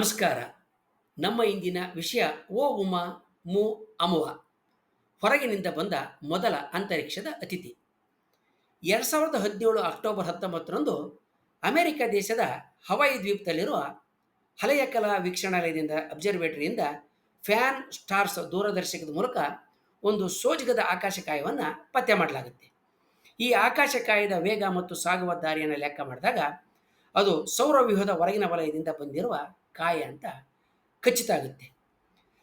ನಮಸ್ಕಾರ. ನಮ್ಮ ಇಂದಿನ ವಿಷಯ ಓ ಉಮಾ ಮು ಅಮುವ. ಹೊರಗಿನಿಂದ ಬಂದ ಮೊದಲ ಅಂತರಿಕ್ಷದ ಅತಿಥಿ. ಎರಡು ಸಾವಿರದ ಹದಿನೇಳು ಅಕ್ಟೋಬರ್ ಹತ್ತೊಂಬತ್ತರಂದು ಅಮೆರಿಕ ದೇಶದ ಹವಾಯಿ ದ್ವೀಪದಲ್ಲಿರುವ ಹಳೆಯ ಕಲಾ ವೀಕ್ಷಣಾಲಯದಿಂದ ಅಬ್ಸರ್ವೇಟರಿಯಿಂದ ಫ್ಯಾನ್ ಸ್ಟಾರ್ಸ್ ದೂರದರ್ಶಕದ ಮೂಲಕ ಒಂದು ಸೋಜಿಗದ ಆಕಾಶಕಾಯವನ್ನು ಪತ್ತೆ ಮಾಡಲಾಗುತ್ತೆ. ಈ ಆಕಾಶಕಾಯದ ವೇಗ ಮತ್ತು ಸಾಗುವ ದಾರಿಯನ್ನು ಲೆಕ್ಕ ಮಾಡಿದಾಗ ಅದು ಸೌರವ್ಯೂಹದ ಹೊರಗಿನ ವಲಯದಿಂದ ಬಂದಿರುವ ಕಾಯ ಅಂತ ಖಚಿತ ಆಗುತ್ತೆ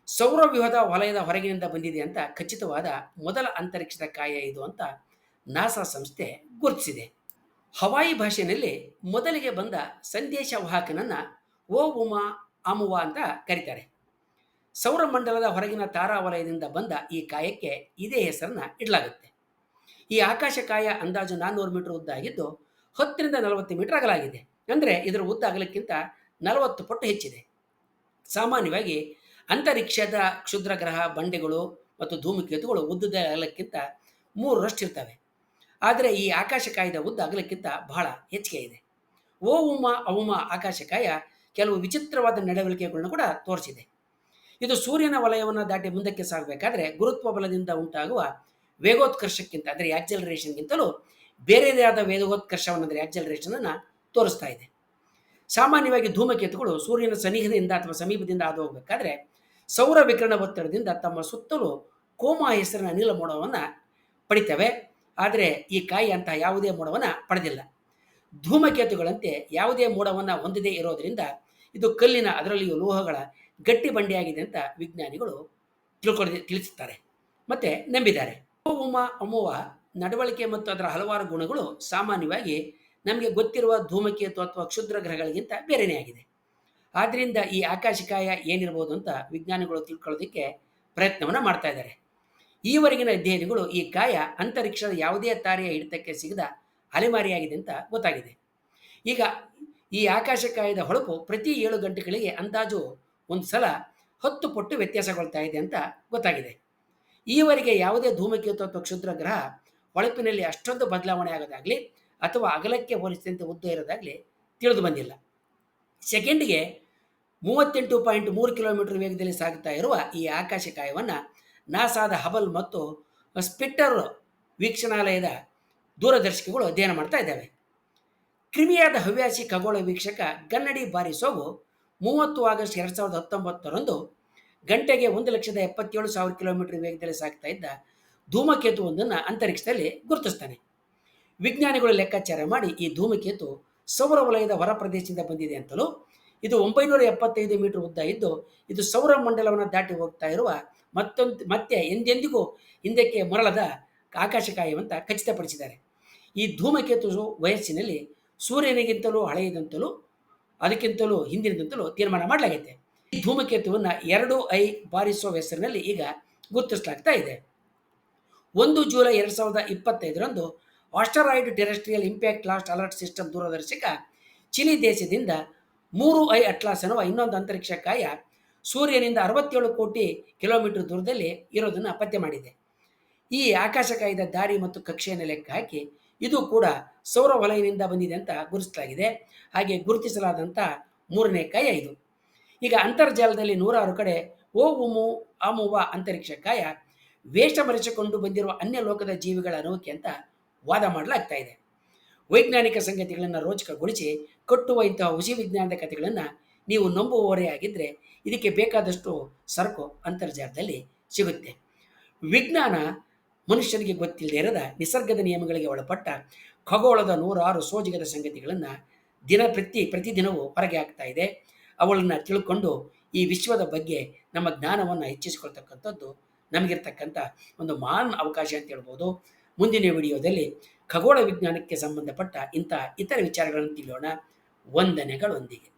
ಸೌರವ್ಯೂಹದ ವಲಯದ ಹೊರಗಿನಿಂದ ಬಂದಿದೆ ಅಂತ ಖಚಿತವಾದ ಮೊದಲ ಅಂತರಿಕ್ಷದ ಕಾಯ ಇದು ಅಂತ ನಾಸಾ ಸಂಸ್ಥೆ ಗುರುತಿಸಿದೆ. ಹವಾಯಿ ಭಾಷೆಯಲ್ಲಿ ಮೊದಲಿಗೆ ಬಂದ ಸಂದೇಶವಾಹಕನನ್ನು ಓ ಉಮಾ, ಅಮುವ ಅಂತ ಕರೀತಾರೆ. ಸೌರಮಂಡಲದ ಹೊರಗಿನ ತಾರಾ ವಲಯದಿಂದ ಬಂದ ಈ ಕಾಯಕ್ಕೆ ಇದೇ ಹೆಸರನ್ನ ಇಡಲಾಗುತ್ತೆ. ಈ ಆಕಾಶಕಾಯ ಅಂದಾಜು ನಾನ್ನೂರು ಮೀಟರ್ ಉದ್ದ ಆಗಿದ್ದು ಹತ್ತರಿಂದ ನಲವತ್ತು ಮೀಟರ್ ಅಗಲಾಗಿದೆ. ಅಂದರೆ ಇದರ ಉದ್ದ ಅಗಲಕ್ಕಿಂತ ನಲವತ್ತು ಪಟ್ಟು ಹೆಚ್ಚಿದೆ. ಸಾಮಾನ್ಯವಾಗಿ ಅಂತರಿಕ್ಷದ ಕ್ಷುದ್ರ ಗ್ರಹ ಬಂಡೆಗಳು ಮತ್ತು ಧೂಮಕೇತುಗಳು ಉದ್ದದ ಅಗಲಕ್ಕಿಂತ ಮೂರರಷ್ಟು ಇರ್ತವೆ. ಆದರೆ ಈ ಆಕಾಶಕಾಯದ ಉದ್ದ ಅಗಲಕ್ಕಿಂತ ಬಹಳ ಹೆಚ್ಚಿಗೆ ಇದೆ. ಓ ಉಮಾ ಅವುಮ ಆಕಾಶಕಾಯ ಕೆಲವು ವಿಚಿತ್ರವಾದ ನಡವಳಿಕೆಗಳನ್ನು ಕೂಡ ತೋರಿಸಿದೆ. ಇದು ಸೂರ್ಯನ ವಲಯವನ್ನು ದಾಟಿ ಮುಂದಕ್ಕೆ ಸಾಗಬೇಕಾದ್ರೆ ಗುರುತ್ವ ಬಲದಿಂದ ಉಂಟಾಗುವ ವೇಗೋತ್ಕರ್ಷಕ್ಕಿಂತ, ಅಂದರೆ ಆಕ್ಸಲರೇಷನ್ಗಿಂತಲೂ ಬೇರೆದೇ ಆದ ವೇಗೋತ್ಕರ್ಷವನ್ನು, ಅಂದರೆ ಆಕ್ಸಲರೇಷನನ್ನು ತೋರಿಸ್ತಾ ಇದೆ. ಸಾಮಾನ್ಯವಾಗಿ ಧೂಮಕೇತುಗಳು ಸೂರ್ಯನ ಸನಿಹದಿಂದ ಅಥವಾ ಸಮೀಪದಿಂದ ಹಾದು ಹೋಗಬೇಕಾದ್ರೆ ಸೌರ ವಿಕಿರಣ ಒತ್ತಡದಿಂದ ತಮ್ಮ ಸುತ್ತಲೂ ಕೋಮಾ ಹೆಸರಿನ ಅನಿಲ ಮೋಡವನ್ನು ಪಡಿತವೆ. ಆದರೆ ಈ ಕಾಯಿ ಅಂತಹ ಯಾವುದೇ ಮೋಡವನ್ನು ಪಡೆದಿಲ್ಲ. ಧೂಮಕೇತುಗಳಂತೆ ಯಾವುದೇ ಮೋಡವನ್ನು ಹೊಂದದೇ ಇರೋದರಿಂದ ಇದು ಕಲ್ಲಿನ ಅದರಲ್ಲಿಯೂ ಲೋಹಗಳ ಗಟ್ಟಿ ಬಂಡಿಯಾಗಿದೆ ಅಂತ ವಿಜ್ಞಾನಿಗಳು ತಿಳ್ಕೊಳ್ಳಿ ತಿಳಿಸುತ್ತಾರೆ. ಮತ್ತು ನಂಬಿದ್ದಾರೆ. ಉಮಾ ಅಮೋವ ನಡವಳಿಕೆ ಮತ್ತು ಅದರ ಹಲವಾರು ಗುಣಗಳು ಸಾಮಾನ್ಯವಾಗಿ ನಮಗೆ ಗೊತ್ತಿರುವ ಧೂಮಕೇತು ಅಥವಾ ಕ್ಷುದ್ರ ಗ್ರಹಗಳಿಗಿಂತ ಬೇರೆಯೇ ಆಗಿದೆ. ಆದ್ದರಿಂದ ಈ ಆಕಾಶಕಾಯ ಏನಿರ್ಬೋದು ಅಂತ ವಿಜ್ಞಾನಿಗಳು ತಿಳ್ಕೊಳ್ಳೋದಕ್ಕೆ ಪ್ರಯತ್ನವನ್ನು ಮಾಡ್ತಾ ಇದ್ದಾರೆ. ಈವರೆಗಿನ ಅಧ್ಯಯನಗಳು ಈ ಕಾಯ ಅಂತರಿಕ್ಷದ ಯಾವುದೇ ತಾರೆಯ ಹಿಡಿತಕ್ಕೆ ಸಿಗದ ಅಲೆಮಾರಿಯಾಗಿದೆ ಅಂತ ಗೊತ್ತಾಗಿದೆ. ಈಗ ಈ ಆಕಾಶಕಾಯದ ಹೊಳಪು ಪ್ರತಿ ಏಳು ಗಂಟೆಗಳಿಗೆ ಅಂದಾಜು ಒಂದು ಸಲ ಹತ್ತು ಪಟ್ಟು ವ್ಯತ್ಯಾಸಗೊಳ್ತಾ ಇದೆ ಅಂತ ಗೊತ್ತಾಗಿದೆ. ಈವರೆಗೆ ಯಾವುದೇ ಧೂಮಕೇತು ಅಥವಾ ಕ್ಷುದ್ರ ಗ್ರಹ ಹೊಳಪಿನಲ್ಲಿ ಅಷ್ಟೊಂದು ಬದಲಾವಣೆ ಆಗೋದಾಗಲಿ ಅಥವಾ ಅಗಲಕ್ಕೆ ಹೋಲಿಸಿದಂತೆ ಉದ್ದ ಇರೋದಾಗಲಿ ತಿಳಿದು ಬಂದಿಲ್ಲ. ಸೆಕೆಂಡ್ಗೆ ಮೂವತ್ತೆಂಟು ಪಾಯಿಂಟ್ ಮೂರು ಕಿಲೋಮೀಟರ್ ವೇಗದಲ್ಲಿ ಸಾಗುತ್ತಾ ಇರುವ ಈ ಆಕಾಶಕಾಯವನ್ನು ನಾಸಾದ ಹಬಲ್ ಮತ್ತು ಸ್ಪಿಟ್ಟರ್ ವೀಕ್ಷಣಾಲಯದ ದೂರದರ್ಶಕಗಳು ಅಧ್ಯಯನ ಮಾಡ್ತಾ ಇದ್ದಾವೆ. ಕ್ರಿಮಿಯಾದ ಹವ್ಯಾಸಿ ಖಗೋಳ ವೀಕ್ಷಕ ಗನ್ನಡಿ ಬಾರಿಸೋವು ಮೂವತ್ತು ಆಗಸ್ಟ್ ಎರಡು ಸಾವಿರದ ಹತ್ತೊಂಬತ್ತರಂದು ಗಂಟೆಗೆ ಒಂದು ಲಕ್ಷದ ಎಪ್ಪತ್ತೇಳು ಸಾವಿರ ಕಿಲೋಮೀಟರ್ ವೇಗದಲ್ಲಿ ಸಾಗ್ತಾ ಇದ್ದ ಧೂಮಕೇತುವೊಂದನ್ನು ಅಂತರಿಕ್ಷದಲ್ಲಿ ಗುರುತಿಸ್ತಾನೆ. ವಿಜ್ಞಾನಿಗಳು ಲೆಕ್ಕಾಚಾರ ಮಾಡಿ ಈ ಧೂಮಕೇತು ಸೌರ ವಲಯದ ಹೊರ ಪ್ರದೇಶದಿಂದ ಬಂದಿದೆ ಅಂತಲೂ, ಇದು ಒಂಬೈನೂರ ಎಪ್ಪತ್ತೈದು ಮೀಟರ್ ಉದ್ದ ಇದ್ದು, ಇದು ಸೌರ ಮಂಡಲವನ್ನು ದಾಟಿ ಹೋಗ್ತಾ ಇರುವ ಮತ್ತೊಂದು, ಮತ್ತೆ ಎಂದೆಂದಿಗೂ ಹಿಂದಕ್ಕೆ ಮರಳದ ಆಕಾಶಕಾಯವಂತ ಖಚಿತಪಡಿಸಿದ್ದಾರೆ. ಈ ಧೂಮಕೇತು ವಯಸ್ಸಿನಲ್ಲಿ ಸೂರ್ಯನಿಗಿಂತಲೂ ಹಳೆಯದಂತಲೂ, ಅದಕ್ಕಿಂತಲೂ ಹಿಂದಿನದಂತಲೂ ತೀರ್ಮಾನ ಮಾಡಲಾಗಿದೆ ಈ ಧೂಮಕೇತುವನ್ನು ಎರಡು ಐ ಬಾರಿಸುವ ಹೆಸರಿನಲ್ಲಿ ಈಗ ಗುರುತಿಸಲಾಗ್ತಾ ಇದೆ. ಒಂದು ಜೂಲೈ ಎರಡು ಸಾವಿರದ ಇಪ್ಪತ್ತೈದರಂದು asteroid terrestrial impact last alert system ದೂರದರ್ಶಕ Chile ದೇಶದಿಂದ ಮೂರು ಐ ಅಟ್ಲಾಸ್ ಅನ್ನುವ ಇನ್ನೊಂದು ಅಂತರಿಕ್ಷ ಕಾಯ ಸೂರ್ಯನಿಂದ ಅರವತ್ತೇಳು ಕೋಟಿ ಕಿಲೋಮೀಟರ್ ದೂರದಲ್ಲಿ ಇರೋದನ್ನು ಪತ್ತೆ ಮಾಡಿದೆ. ಈ ಆಕಾಶಕಾಯದ ದಾರಿ ಮತ್ತು ಕಕ್ಷೆಯನ್ನು ಲೆಕ್ಕ ಹಾಕಿ ಇದು ಕೂಡ ಸೌರ ವಲಯದಿಂದ ಬಂದಿದೆ ಅಂತ ಗುರುತಿಸಲಾಗಿದೆ. ಹಾಗೆ ಗುರುತಿಸಲಾದಂಥ ಮೂರನೇ ಕಾಯ ಇದು. ಈಗ ಅಂತರ್ಜಾಲದಲ್ಲಿ ನೂರಾರು ಕಡೆ ಓ ಉಮು ಅಮುವ ಅಂತರಿಕ್ಷ ಕಾಯ ವೇಷ ಮರೆಸಿಕೊಂಡು ಬಂದಿರುವ ಅನ್ಯ ಲೋಕದ ಜೀವಿಗಳ ಅನೋಕೆ ಅಂತ ವಾದ ಮಾಡಲಾಗ್ತಾ ಇದೆ. ವೈಜ್ಞಾನಿಕ ಸಂಗತಿಗಳನ್ನು ರೋಚಕಗೊಳಿಸಿ ಕಟ್ಟುವ ಇಂತಹ ಹುಸಿ ವಿಜ್ಞಾನದ ಕಥೆಗಳನ್ನು ನೀವು ನಂಬುವವರೇ ಆಗಿದ್ದರೆ ಇದಕ್ಕೆ ಬೇಕಾದಷ್ಟು ಸರಕು ಅಂತರ್ಜಾಲದಲ್ಲಿ ಸಿಗುತ್ತೆ. ವಿಜ್ಞಾನ ಮನುಷ್ಯನಿಗೆ ಗೊತ್ತಿಲ್ಲದೆ ಇರದ ನಿಸರ್ಗದ ನಿಯಮಗಳಿಗೆ ಒಳಪಟ್ಟ ಖಗೋಳದ ನೂರಾರು ಸೋಜಿಗದ ಸಂಗತಿಗಳನ್ನು ದಿನ ಪ್ರತಿ, ಪ್ರತಿದಿನವೂ ಹೊರಗೆ ಆಗ್ತಾ ಇದೆ. ಅವುಗಳನ್ನು ತಿಳ್ಕೊಂಡು ಈ ವಿಶ್ವದ ಬಗ್ಗೆ ನಮ್ಮ ಜ್ಞಾನವನ್ನು ಹೆಚ್ಚಿಸಿಕೊಳ್ತಕ್ಕಂಥದ್ದು ನಮಗಿರ್ತಕ್ಕಂಥ ಒಂದು ಮಹಾನ್ ಅವಕಾಶ ಅಂತ ಹೇಳ್ಬೋದು. ಮುಂದಿನ ವಿಡಿಯೋದಲ್ಲಿ ಖಗೋಳ ವಿಜ್ಞಾನಕ್ಕೆ ಸಂಬಂಧಪಟ್ಟ ಇಂತಹ ಇತರ ವಿಚಾರಗಳನ್ನು ತಿಳಿಯೋಣ. ವಂದನೆಗಳೊಂದಿಗೆ.